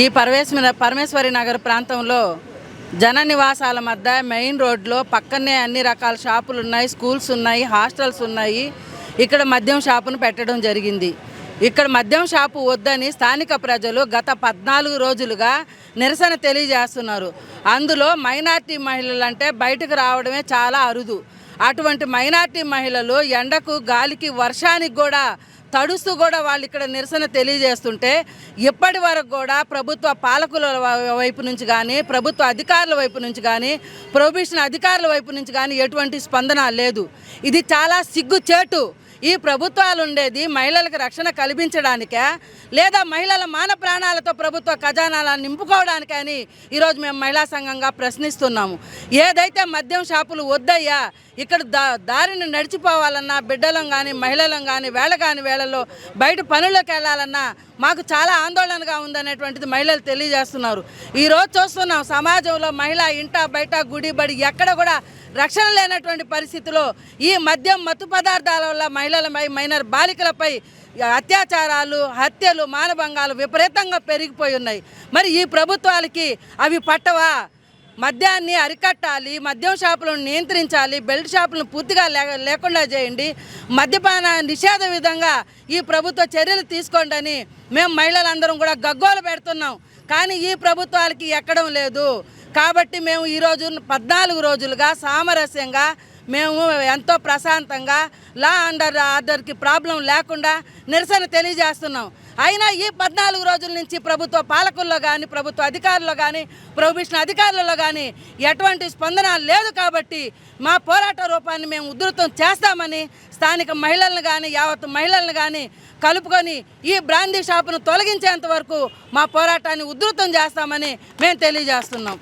ఈ పరమేశ్వర పరమేశ్వరి నగర్ ప్రాంతంలో జన నివాసాల మధ్య మెయిన్ రోడ్లో పక్కనే అన్ని రకాల షాపులు ఉన్నాయి స్కూల్స్ ఉన్నాయి హాస్టల్స్ ఉన్నాయి. ఇక్కడ మద్యం షాపును పెట్టడం జరిగింది. ఇక్కడ మద్యం షాపు వద్దని స్థానిక ప్రజలు గత పద్నాలుగు రోజులుగా నిరసన తెలియజేస్తున్నారు. అందులో మైనార్టీ మహిళలు అంటే బయటకు రావడమే చాలా అరుదు. అటువంటి మైనార్టీ మహిళలు ఎండకు గాలికి వర్షానికి కూడా తడుస్తూ కూడా వాళ్ళు ఇక్కడ నిరసన తెలియజేస్తుంటే ఇప్పటి వరకు కూడా ప్రభుత్వ పాలకుల వైపు నుంచి కానీ ప్రభుత్వ అధికారుల వైపు నుంచి కానీ ప్రొబిషన్ అధికారుల వైపు నుంచి కానీ ఎటువంటి స్పందన లేదు. ఇది చాలా సిగ్గుచేటు. ఈ ప్రభుత్వాలు ఉండేది మహిళలకు రక్షణ కల్పించడానికే లేదా మహిళల మాన ప్రాణాలతో ప్రభుత్వ ఖజానాలను నింపుకోవడానికని ఈరోజు మేము మహిళా సంఘంగా ప్రశ్నిస్తున్నాము. ఏదైతే మద్యం షాపులు వద్దయ్యా ఇక్కడ దా దారిని నడిచిపోవాలన్నా బిడ్డలం కానీ మహిళలం కానీ వేళ కాని వేళల్లో బయట పనులకు వెళ్ళాలన్నా మాకు చాలా ఆందోళనగా ఉందనేటువంటిది మహిళలు తెలియజేస్తున్నారు. ఈరోజు చూస్తున్నాం సమాజంలో మహిళ ఇంట బయట గుడి బడి ఎక్కడ కూడా రక్షణ లేనటువంటి పరిస్థితిలో ఈ మద్యం మత్తు పదార్థాల వల్ల మహిళలపై మైనర్ బాలికలపై అత్యాచారాలు హత్యలు మానభంగాలు విపరీతంగా పెరిగిపోయి ఉన్నాయి. మరి ఈ ప్రభుత్వాలకి అవి పట్టవా? మద్యాన్ని అరికట్టాలి మద్యం షాపులను నియంత్రించాలి బెల్ట్ షాపులను పూర్తిగా లే లేకుండా చేయండి. మద్యపాన నిషేధ విధంగా ఈ ప్రభుత్వ చర్యలు తీసుకోండి అని మేము మహిళలందరం కూడా గగ్గోలు పెడుతున్నాం. కానీ ఈ ప్రభుత్వాలకి ఎక్కడం లేదు. కాబట్టి మేము ఈరోజు పద్నాలుగు రోజులుగా సామరస్యంగా మేము ఎంతో ప్రశాంతంగా లా అండర్ ఆర్డర్కి ప్రాబ్లం లేకుండా నిరసన తెలియజేస్తున్నాం. అయినా ఈ పద్నాలుగు రోజుల నుంచి ప్రభుత్వ పాలకుల్లో కానీ ప్రభుత్వ అధికారుల్లో కానీ ప్రొహిబిషన్ అధికారులలో కానీ ఎటువంటి స్పందన లేదు కాబట్టి మా పోరాట రూపాన్ని మేము ఉధృతం చేస్తామని స్థానిక మహిళలను కానీ యావత్ మహిళలను కానీ కలుపుకొని ఈ బ్రాందీ షాపును తొలగించేంత వరకు మా పోరాటాన్ని ఉధృతం చేస్తామని మేము తెలియజేస్తున్నాం.